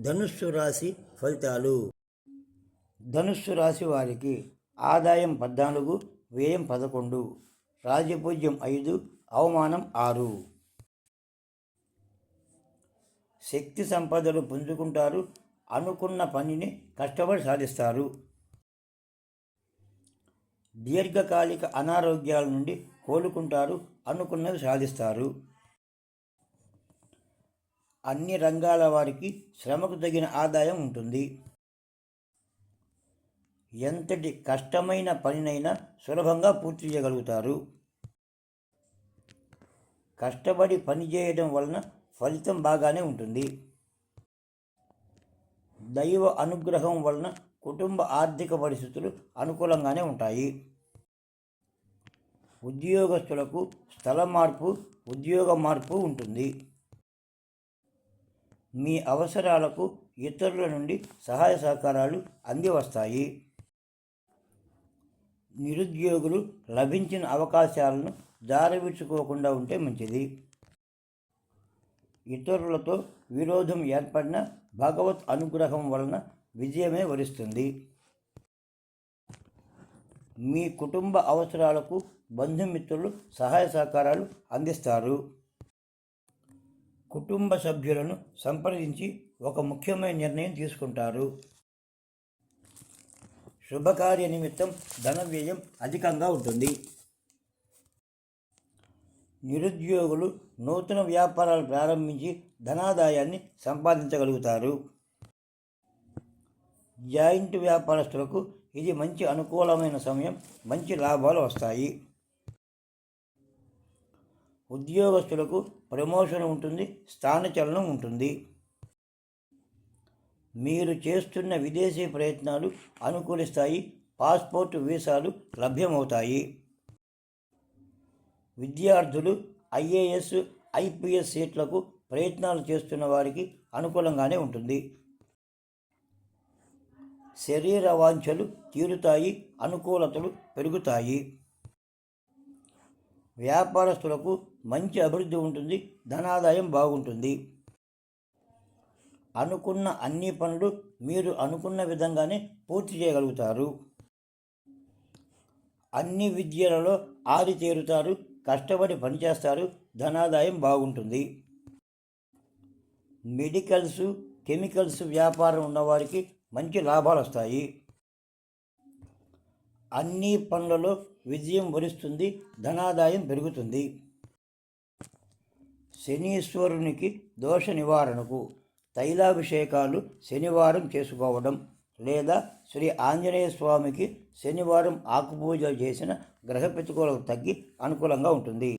ధనుస్సు రాశి ఫలితాలు. ధనుస్సు రాశి వారికి ఆదాయం పద్నాలుగు వ్యయం పదకొండు రాజపూజ్యం ఐదు అవమానం ఆరు. శక్తి సంపదలు పుంజుకుంటారు అనుకున్న పనిని కష్టపడి సాధిస్తారు. దీర్ఘకాలిక అనారోగ్యాల నుండి కోలుకుంటారు అనుకున్నవి సాధిస్తారు. అన్ని రంగాల వారికి శ్రమకు తగిన ఆదాయం ఉంటుంది. ఎంతటి కష్టమైన పనినైనా సులభంగా పూర్తి చేయగలుగుతారు. కష్టపడి పనిచేయడం వలన ఫలితం బాగానే ఉంటుంది. దైవ అనుగ్రహం వలన కుటుంబ ఆర్థిక పరిస్థితులు అనుకూలంగానే ఉంటాయి. ఉద్యోగస్తులకు స్థల మార్పు ఉద్యోగ మార్పు ఉంటుంది. మీ అవసరాలకు ఇతరుల నుండి సహాయ సహకారాలు అంది వస్తాయి నిరుద్యోగులు లభించిన అవకాశాలను జారవిడ్చుకోకుండా ఉంటే మంచిది. ఇతరులతో విరోధం ఏర్పడిన భగవత్ అనుగ్రహం వలన విజయమే వరిస్తుంది. మీ కుటుంబ అవసరాలకు బంధుమిత్రులు సహాయ సహకారాలు అందిస్తారు. కుటుంబ సభ్యులను సంప్రదించి ఒక ముఖ్యమైన నిర్ణయం తీసుకుంటారు. శుభకార్య నిమిత్తం ధన వ్యయం అధికంగా ఉంటుంది. నిరుద్యోగులు నూతన వ్యాపారాలు ప్రారంభించి ధనాదాయాన్ని సంపాదించగలుగుతారు. జాయింట్ వ్యాపారస్తులకు ఇది మంచి అనుకూలమైన సమయం మంచి లాభాలు వస్తాయి. ఉద్యోగస్తులకు ప్రమోషన్ ఉంటుంది స్థానచలనం ఉంటుంది. మీరు చేస్తున్న విదేశీ ప్రయత్నాలు అనుకూలిస్తాయి పాస్పోర్ట్ వీసాలు లభ్యమవుతాయి. విద్యార్థులు ఐఏఎస్ ఐపీఎస్ సీట్లకు ప్రయత్నాలు చేస్తున్న వారికి అనుకూలంగానే ఉంటుంది. శరీర వాంఛలు తీరుతాయి అనుకూలతలు పెరుగుతాయి. వ్యాపారస్తులకు మంచి అభివృద్ధి ఉంటుంది ధనాదాయం బాగుంటుంది. అనుకున్న అన్ని పనులు మీరు అనుకున్న విధంగానే పూర్తి చేయగలుగుతారు. అన్ని విద్యలలో ఆరితేరుతారు కష్టపడి పనిచేస్తారు ధనాదాయం బాగుంటుంది. మెడికల్స్ కెమికల్స్ వ్యాపారం ఉన్నవారికి మంచి లాభాలు వస్తాయి అన్ని పనులలో విజయం వరిస్తుంది ధనాదాయం పెరుగుతుంది. శనీశ్వరునికి దోష నివారణకు తైలాభిషేకాలు శనివారం చేసుకోవడం లేదా శ్రీ ఆంజనేయ స్వామికి శనివారం ఆకుపూజ చేసిన గ్రహ ప్రతికూలత తగ్గి అనుకూలంగా ఉంటుంది.